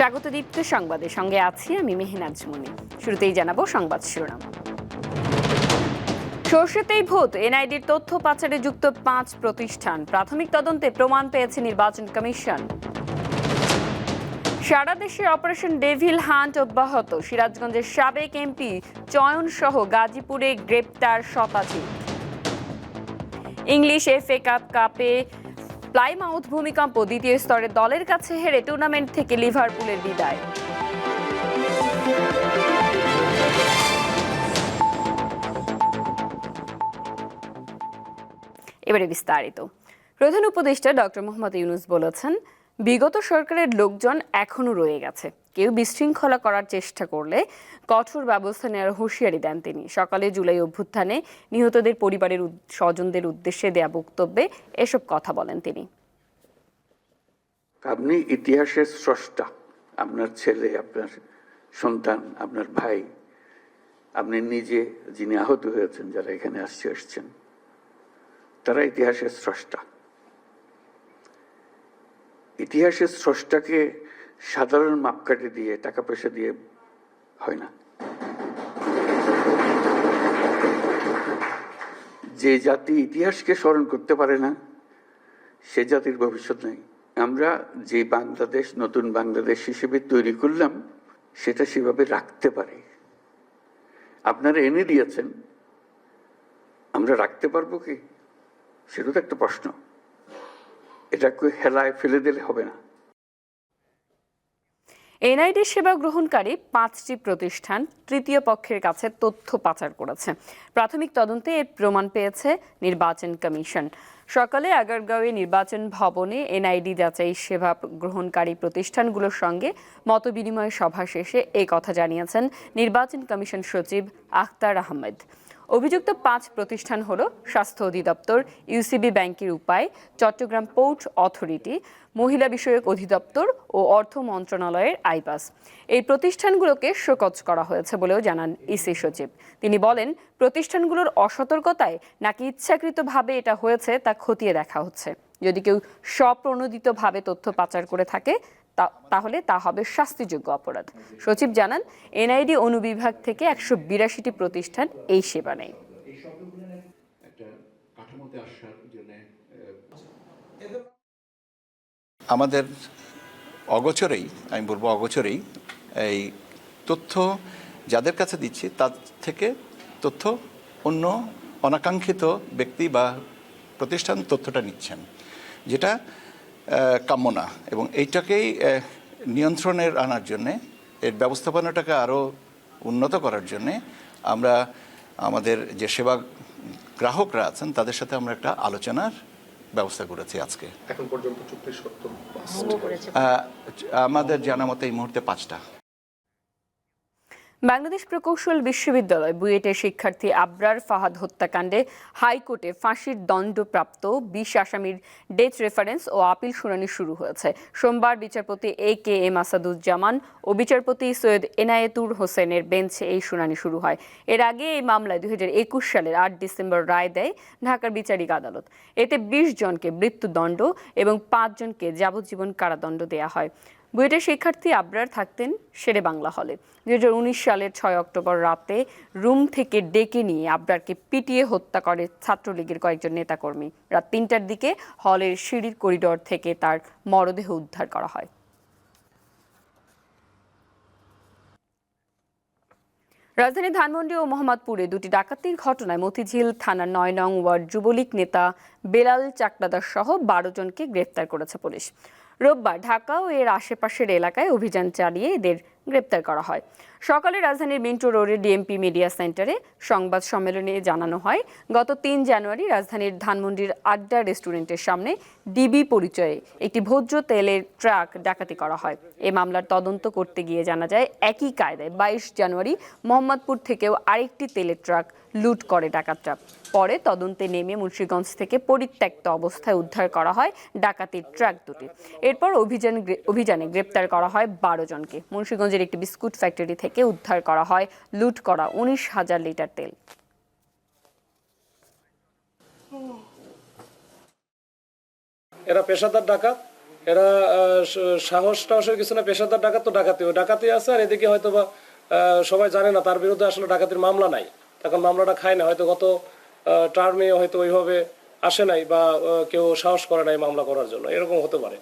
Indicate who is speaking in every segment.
Speaker 1: স্বাগত দীপ্ত সংবাদে সঙ্গে আছি আমি মেহনাজ মনি শুরুতেই জানাবো সংবাদ শিরোনাম সরষেতেই ভোট এনআইডির তথ্য পাচারে যুক্ত পাঁচ প্রতিষ্ঠান প্রাথমিক তদন্তে প্রমাণ পেয়েছে নির্বাচন কমিশন সারা দেশে অপারেশন ডেভিল হান্ট অব্যাহত সিরাজগঞ্জের সাবেক এমপি চয়ন সহ গাজীপুরে গ্রেপ্তার শতাধিক ইংলিশ এফ এ কাপ কাপে প্লাইমাউথ ভূমিকম্প দ্বিতীয় স্তরে দলের কাছে হেরে টুর্নামেন্ট থেকে লিভারপুলের বিদায় এবারে বিস্তারিত প্রধান উপদেষ্টা ডক্টর মোহাম্মদ ইউনুস বলেছেন বিগত সরকারের লোকজন এখনও রয়ে গেছে কেউ বিশৃঙ্খলা করার চেষ্টা করলে কঠোর ব্যবস্থা নেওয়ার হুঁশিয়ারি দেন তিনি সকালে জুলাই অভ্যুত্থানে নিহতদের পরিবারের স্বজনদের উদ্দেশ্যে দেয়া বক্তব্যে এসব কথা বলেন তিনি
Speaker 2: আপনি ইতিহাসের স্রষ্টা আপনার ছেলে আপনার সন্তান আপনার ভাই আপনি নিজে যিনি আহত হয়েছেন যারা এখানে আসছে আসছেন তারা ইতিহাসের স্রষ্টা ইতিহাসের স্রষ্টাকে সাধারণ মাপকাঠি দিয়ে টাকা পয়সা দিয়ে হয় না যে জাতি ইতিহাসকে স্মরণ করতে পারে না সে জাতির ভবিষ্যৎ নেই আমরা যে বাংলাদেশ নতুন বাংলাদেশ হিসেবে তৈরি করলাম সেটা সেভাবে রাখতে পারে আপনারা এনে দিয়েছেন আমরা রাখতে পারবো কি সেটা তো একটা প্রশ্ন এটা কেউ হেলায় ফেলে দিলে হবে না
Speaker 1: এনআইডি সেবা গ্রহণকারী পাঁচটি প্রতিষ্ঠান তৃতীয় পক্ষের কাছে তথ্য পাচার করেছে প্রাথমিক তদন্তে এর প্রমাণ পেয়েছে নির্বাচন কমিশন সকালে আগারগাঁওয়ে নির্বাচন ভবনে এনআইডি যাচাই সেবা গ্রহণকারী প্রতিষ্ঠানগুলোর সঙ্গে মতবিনিময় সভা শেষে এ কথা জানিয়েছেন নির্বাচন কমিশন সচিব আখতার আহমেদ অভিযুক্ত পাঁচ প্রতিষ্ঠান হল স্বাস্থ্য অধিদপ্তর ইউসিবি ব্যাংকের উপায় চট্টগ্রাম পোর্ট অথরিটি মহিলা বিষয়ক অধিদপ্তর ও অর্থ মন্ত্রণালয়ের আইপাস এই প্রতিষ্ঠানগুলোকে শোকজ করা হয়েছে বলেও জানান ইসি সচিব তিনি বলেন প্রতিষ্ঠানগুলোর অসতর্কতায় নাকি ইচ্ছাকৃতভাবে এটা হয়েছে তা খতিয়ে দেখা হচ্ছে যদি কেউ স্বপ্রণোদিতভাবে তথ্য পাচার করে থাকে তাহলে তা হবে শাস্তিযোগ্য অপরাধ সচিব জানান এনআইডি অনুবিভাগ থেকে একশো বিরাশিটি প্রতিষ্ঠান এই সেবা নেয়
Speaker 3: আমাদের অগোচরেই আমি বলবো অগোচরেই এই তথ্য যাদের কাছে দিচ্ছি তার থেকে তথ্য অন্য অনাকাঙ্ক্ষিত ব্যক্তি বা প্রতিষ্ঠান তথ্যটা নিচ্ছেন যেটা কামনা এবং এইটাকেই নিয়ন্ত্রণের আনার জন্যে এর ব্যবস্থাপনাটাকে আরও উন্নত করার জন্যে আমরা আমাদের যে সেবা গ্রাহকরা আছেন তাদের সাথে আমরা একটা আলোচনার ব্যবস্থা করেছি আজকে এখন পর্যন্ত সত্য
Speaker 1: আমাদের জানা মতে এই মুহূর্তে পাঁচটা বাংলাদেশ প্রকৌশল বিশ্ববিদ্যালয় বুয়েটের শিক্ষার্থী আবরার ফাহাদ হত্যাকাণ্ডে হাইকোর্টে ফাঁসির দণ্ডপ্রাপ্ত বিশ আসামির ডেথ রেফারেন্স ও আপিল শুনানি শুরু হয়েছে সোমবার বিচারপতি এ কে এম আসাদুজ্জামান ও বিচারপতি সৈয়দ এনায়েতুর হোসেনের বেঞ্চে এই শুনানি শুরু হয় এর আগে এই মামলায় দুই সালের আট ডিসেম্বর রায় দেয় ঢাকার বিচারিক আদালত এতে বিশ জনকে মৃত্যুদণ্ড এবং পাঁচজনকে যাবজ্জীবন কারাদণ্ড দেয়া হয় বুয়েটের শিক্ষার্থী আবরার থাকতেন শেরে বাংলা হলে দু সালের ছয় অক্টোবর রাতে রুম থেকে ডেকে নিয়ে আবরারকে পিটিয়ে হত্যা করে ছাত্রলীগের কয়েকজন নেতাকর্মী রাত তিনটার দিকে হলের সিঁড়ির করিডর থেকে তার মরদেহ উদ্ধার করা হয় রাজধানী ধানমন্ডি ও মোহাম্মদপুরে দুটি ডাকাতির ঘটনায় মতিঝিল থানার নয় নং ওয়ার্ড যুবলীগ নেতা বেলাল চাকরাদাস সহ বারো জনকে গ্রেফতার করেছে পুলিশ রোববার ঢাকা ও এর আশেপাশের এলাকায় অভিযান চালিয়ে এদের গ্রেপ্তার করা হয় সকালে রাজধানীর মিন্টু রোডের ডিএমপি মিডিয়া সেন্টারে সংবাদ সম্মেলনে জানানো হয় গত তিন জানুয়ারি রাজধানীর ধানমন্ডির আড্ডা রেস্টুরেন্টের সামনে ডিবি পরিচয়ে একটি ভোজ্য তেলের ট্রাক ডাকাতি করা হয় এ মামলার তদন্ত করতে গিয়ে জানা যায় একই কায়দায় বাইশ জানুয়ারি মোহাম্মদপুর থেকেও আরেকটি তেলের ট্রাক লুট করে ডাকাতরা পরে তদন্তে নেমে মুন্সীগঞ্জ থেকে পরিত্যক্ত অবস্থায় উদ্ধার করা হয় ডাকাতির ট্রাক দুটি এরপর অভিযান অভিযানে গ্রেপ্তার করা হয় বারো জনকে মুন্সীগঞ্জের রাজ্যের একটি বিস্কুট ফ্যাক্টরি থেকে উদ্ধার করা হয় লুট করা উনিশ হাজার লিটার তেল এরা পেশাদার ডাকাত এরা সাহস টাহসের কিছু না পেশাদার ডাকাত তো ডাকাতি ডাকাতি আছে আর এদিকে হয়তো বা সবাই জানে না তার বিরুদ্ধে আসলে ডাকাতির মামলা নাই তখন মামলাটা খায় না হয়তো গত টার্মে হয়তো ওইভাবে আসে নাই বা কেউ সাহস করে নাই মামলা করার জন্য এরকম হতে পারে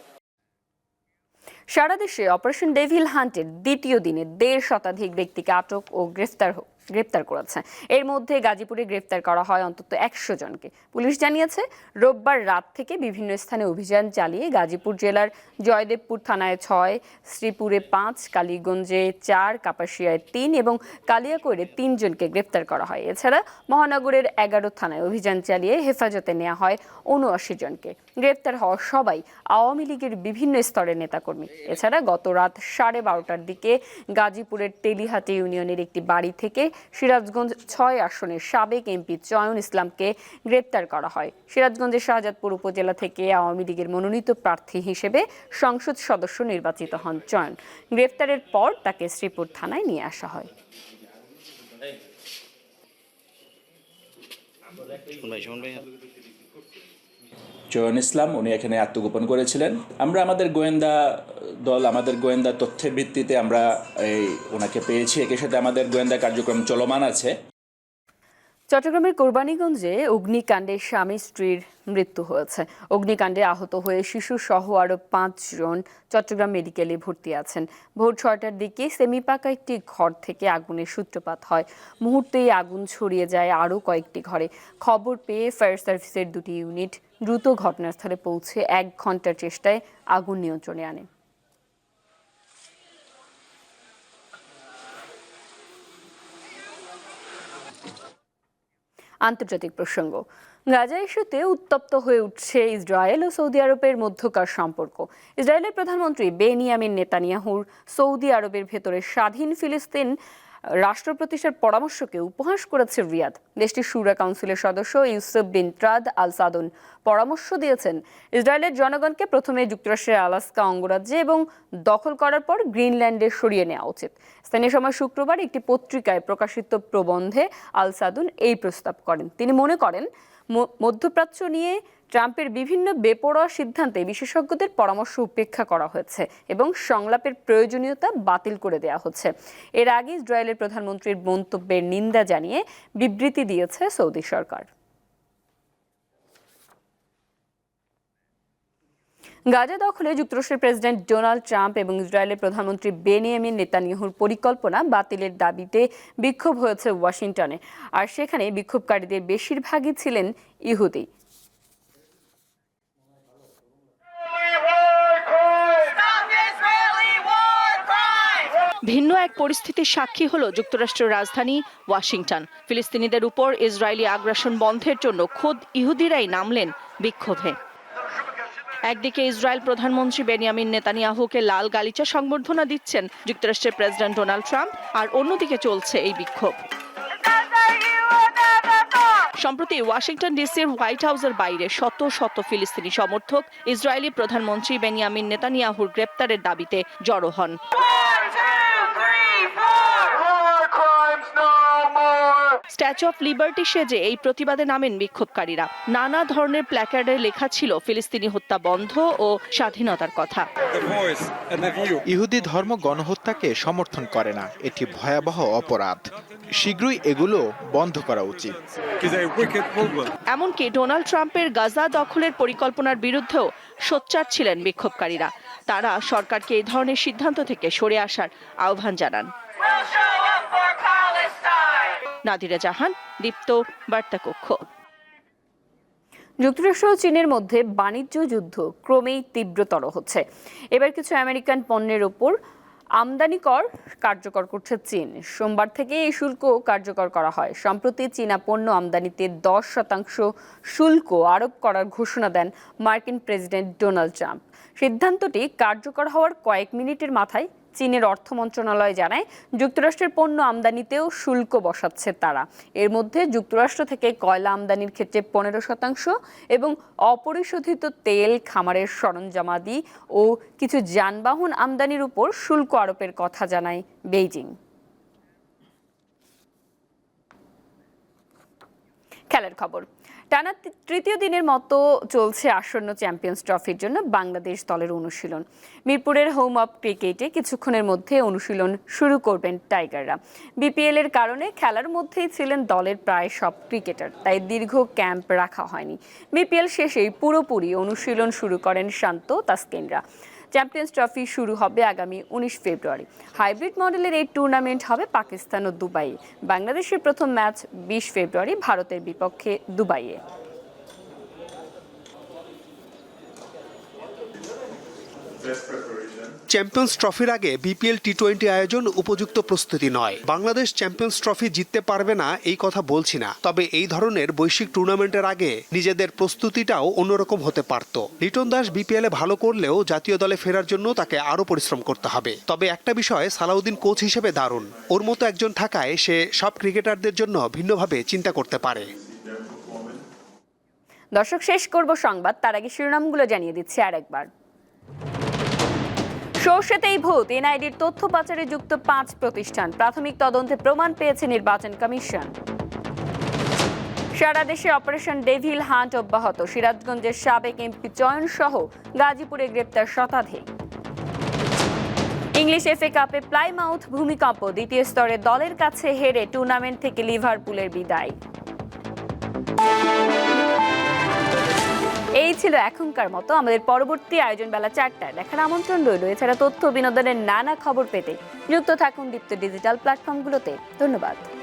Speaker 1: সারা দেশে অপারেশন ডেভিল হান্টের দ্বিতীয় দিনে দেড় শতাধিক ব্যক্তিকে আটক ও গ্রেফতার হোক গ্রেপ্তার করেছে এর মধ্যে গাজীপুরে গ্রেপ্তার করা হয় অন্তত একশো জনকে পুলিশ জানিয়েছে রোববার রাত থেকে বিভিন্ন স্থানে অভিযান চালিয়ে গাজীপুর জেলার জয়দেবপুর থানায় ছয় শ্রীপুরে পাঁচ কালীগঞ্জে চার কাপাসিয়ায় তিন এবং কালিয়াকৈরে তিনজনকে গ্রেপ্তার করা হয় এছাড়া মহানগরের এগারো থানায় অভিযান চালিয়ে হেফাজতে নেওয়া হয় উনআশি জনকে গ্রেপ্তার হওয়া সবাই আওয়ামী লীগের বিভিন্ন স্তরের নেতাকর্মী এছাড়া গত রাত সাড়ে বারোটার দিকে গাজীপুরের টেলিহাটি ইউনিয়নের একটি বাড়ি থেকে সিরাজগঞ্জ ছয় আসনের সাবেক এমপি চয়ন ইসলামকে গ্রেপ্তার করা হয় সিরাজগঞ্জের শাহজাদপুর উপজেলা থেকে আওয়ামী লীগের মনোনীত প্রার্থী হিসেবে সংসদ সদস্য নির্বাচিত হন চয়ন গ্রেপ্তারের পর তাকে শ্রীপুর থানায় নিয়ে আসা হয়
Speaker 3: শুনবাই শুনবাই চয়ন ইসলাম উনি এখানে আত্মগোপন করেছিলেন আমরা আমাদের গোয়েন্দা দল আমাদের গোয়েন্দা তথ্যের ভিত্তিতে আমরা এই ওনাকে পেয়েছি একই সাথে আমাদের গোয়েন্দা কার্যক্রম চলমান আছে
Speaker 1: চট্টগ্রামের কোরবানীগঞ্জে অগ্নিকাণ্ডে স্বামী স্ত্রীর মৃত্যু হয়েছে অগ্নিকাণ্ডে আহত হয়ে শিশু সহ আরও পাঁচজন চট্টগ্রাম মেডিকেলে ভর্তি আছেন ভোর ছয়টার দিকে সেমিপাকা একটি ঘর থেকে আগুনের সূত্রপাত হয় মুহূর্তেই আগুন ছড়িয়ে যায় আরও কয়েকটি ঘরে খবর পেয়ে ফায়ার সার্ভিসের দুটি ইউনিট দ্রুত ঘটনাস্থলে পৌঁছে এক ঘন্টার চেষ্টায় আগুন নিয়ন্ত্রণে আনে আন্তর্জাতিক প্রসঙ্গ গাজা ইস্যুতে উত্তপ্ত হয়ে উঠছে ইসরায়েল ও সৌদি আরবের মধ্যকার সম্পর্ক ইসরায়েলের প্রধানমন্ত্রী বেনিয়ামিন নেতানিয়াহুর সৌদি আরবের ভেতরে স্বাধীন ফিলিস্তিন রাষ্ট্র প্রতিষ্ঠার পরামর্শকে উপহাস করেছে রিয়াদ দেশটির সুরা কাউন্সিলের সদস্য ইউসুফ বিন ত্রাদ আল সাদুন পরামর্শ দিয়েছেন ইসরায়েলের জনগণকে প্রথমে যুক্তরাষ্ট্রের আলাস্কা অঙ্গরাজ্যে এবং দখল করার পর গ্রিনল্যান্ডে সরিয়ে নেওয়া উচিত স্থানীয় সময় শুক্রবার একটি পত্রিকায় প্রকাশিত প্রবন্ধে আল সাদুন এই প্রস্তাব করেন তিনি মনে করেন মধ্যপ্রাচ্য নিয়ে ট্রাম্পের বিভিন্ন বেপরোয়া সিদ্ধান্তে বিশেষজ্ঞদের পরামর্শ উপেক্ষা করা হয়েছে এবং সংলাপের প্রয়োজনীয়তা বাতিল করে দেওয়া হচ্ছে এর আগে ইসরায়েলের প্রধানমন্ত্রীর মন্তব্যের নিন্দা জানিয়ে বিবৃতি দিয়েছে সৌদি সরকার গাজা দখলে যুক্তরাষ্ট্রের প্রেসিডেন্ট ডোনাল্ড ট্রাম্প এবং ইসরায়েলের প্রধানমন্ত্রী বেনিয়ামিন নেতানিয়াহুর পরিকল্পনা বাতিলের দাবিতে বিক্ষোভ হয়েছে ওয়াশিংটনে আর সেখানে বিক্ষোভকারীদের বেশিরভাগই ছিলেন ইহুদি ভিন্ন এক পরিস্থিতির সাক্ষী হল যুক্তরাষ্ট্রের রাজধানী ওয়াশিংটন ফিলিস্তিনিদের উপর ইসরায়েলি আগ্রাসন বন্ধের জন্য খোদ ইহুদিরাই নামলেন বিক্ষোভে একদিকে ইসরায়েল প্রধানমন্ত্রী বেনিয়ামিন নেতানিয়াহুকে লাল গালিচা সংবর্ধনা দিচ্ছেন যুক্তরাষ্ট্রের প্রেসিডেন্ট ডোনাল্ড ট্রাম্প আর অন্যদিকে চলছে এই বিক্ষোভ সম্প্রতি ওয়াশিংটন ডিসির হোয়াইট হাউসের বাইরে শত শত ফিলিস্তিনি সমর্থক ইসরায়েলি প্রধানমন্ত্রী বেনিয়ামিন নেতানিয়াহুর গ্রেপ্তারের দাবিতে জড়ো হন স্ট্যাচু অফ লিবার্টি সেজে এই প্রতিবাদে নামেন বিক্ষোভকারীরা নানা ধরনের প্ল্যাকার্ডে লেখা ছিল ফিলিস্তিনি হত্যা বন্ধ ও স্বাধীনতার কথা
Speaker 4: ইহুদি ধর্ম গণহত্যাকে সমর্থন করে না এটি ভয়াবহ অপরাধ শীঘ্রই এগুলো বন্ধ করা উচিত
Speaker 1: এমনকি ডোনাল্ড ট্রাম্পের গাজা দখলের পরিকল্পনার বিরুদ্ধেও সোচ্চার ছিলেন বিক্ষোভকারীরা তারা সরকারকে এই ধরনের সিদ্ধান্ত থেকে সরে আসার আহ্বান জানান নাদিরা জাহান দীপ্ত বার্তাকক্ষ যুক্তরাষ্ট্র ও চীনের মধ্যে বাণিজ্য যুদ্ধ ক্রমেই তীব্রতর হচ্ছে এবার কিছু আমেরিকান পণ্যের ওপর আমদানি কর কার্যকর করছে চীন সোমবার থেকে এই শুল্ক কার্যকর করা হয় সম্প্রতি চীনা পণ্য আমদানিতে দশ শতাংশ শুল্ক আরোপ করার ঘোষণা দেন মার্কিন প্রেসিডেন্ট ডোনাল্ড ট্রাম্প সিদ্ধান্তটি কার্যকর হওয়ার কয়েক মিনিটের মাথায় চীনের অর্থ মন্ত্রণালয় জানায় যুক্তরাষ্ট্রের পণ্য আমদানিতেও শুল্ক বসাচ্ছে তারা এর মধ্যে যুক্তরাষ্ট্র থেকে কয়লা আমদানির ক্ষেত্রে পনেরো শতাংশ এবং অপরিশোধিত তেল খামারের সরঞ্জামাদি ও কিছু যানবাহন আমদানির উপর শুল্ক আরোপের কথা জানায় বেইজিং খেলার খবর টানা তৃতীয় দিনের মতো চলছে আসন্ন চ্যাম্পিয়ন্স ট্রফির জন্য বাংলাদেশ দলের অনুশীলন মিরপুরের হোম অফ ক্রিকেটে কিছুক্ষণের মধ্যে অনুশীলন শুরু করবেন টাইগাররা বিপিএল এর কারণে খেলার মধ্যেই ছিলেন দলের প্রায় সব ক্রিকেটার তাই দীর্ঘ ক্যাম্প রাখা হয়নি বিপিএল শেষেই পুরোপুরি অনুশীলন শুরু করেন শান্ত তাসকিনরা চ্যাম্পিয়ন্স ট্রফি শুরু হবে আগামী উনিশ ফেব্রুয়ারি হাইব্রিড মডেলের এই টুর্নামেন্ট হবে পাকিস্তান ও দুবাইয়ে বাংলাদেশের প্রথম ম্যাচ বিশ ফেব্রুয়ারি ভারতের বিপক্ষে দুবাইয়ে
Speaker 5: desperate চ্যাম্পিয়ন্স ট্রফির আগে বিপিএল টি টোয়েন্টি আয়োজন উপযুক্ত প্রস্তুতি নয় বাংলাদেশ চ্যাম্পিয়ন্স ট্রফি জিততে পারবে না এই কথা বলছি না তবে এই ধরনের বৈশ্বিক টুর্নামেন্টের আগে নিজেদের প্রস্তুতিটাও অন্যরকম হতে পারত লিটন দাস বিপিএলে ভালো করলেও জাতীয় দলে ফেরার জন্য তাকে আরও পরিশ্রম করতে হবে তবে একটা বিষয় সালাউদ্দিন কোচ হিসেবে দারুণ ওর মতো একজন থাকায় সে সব ক্রিকেটারদের জন্য ভিন্নভাবে চিন্তা করতে পারে
Speaker 1: দর্শক শেষ করব সংবাদ তার আগে শিরোনামগুলো জানিয়ে দিচ্ছি আরেকবার সর্ষেতেই ভূত এনআইডির তথ্য পাচারে যুক্ত পাঁচ প্রতিষ্ঠান প্রাথমিক তদন্তে প্রমাণ পেয়েছে নির্বাচন কমিশন সারা দেশে অপারেশন ডেভিল হান্ট অব্যাহত সিরাজগঞ্জের সাবেক এমপি চয়ন সহ গাজীপুরে গ্রেপ্তার শতাধিক ইংলিশ এফএ কাপে প্লাইমাউথ ভূমিকম্প দ্বিতীয় স্তরে দলের কাছে হেরে টুর্নামেন্ট থেকে লিভারপুলের বিদায় এই ছিল এখনকার মতো আমাদের পরবর্তী আয়োজন বেলা চারটায় দেখার আমন্ত্রণ রইল এছাড়া তথ্য বিনোদনের নানা খবর পেতে যুক্ত থাকুন দীপ্ত ডিজিটাল প্ল্যাটফর্মগুলোতে ধন্যবাদ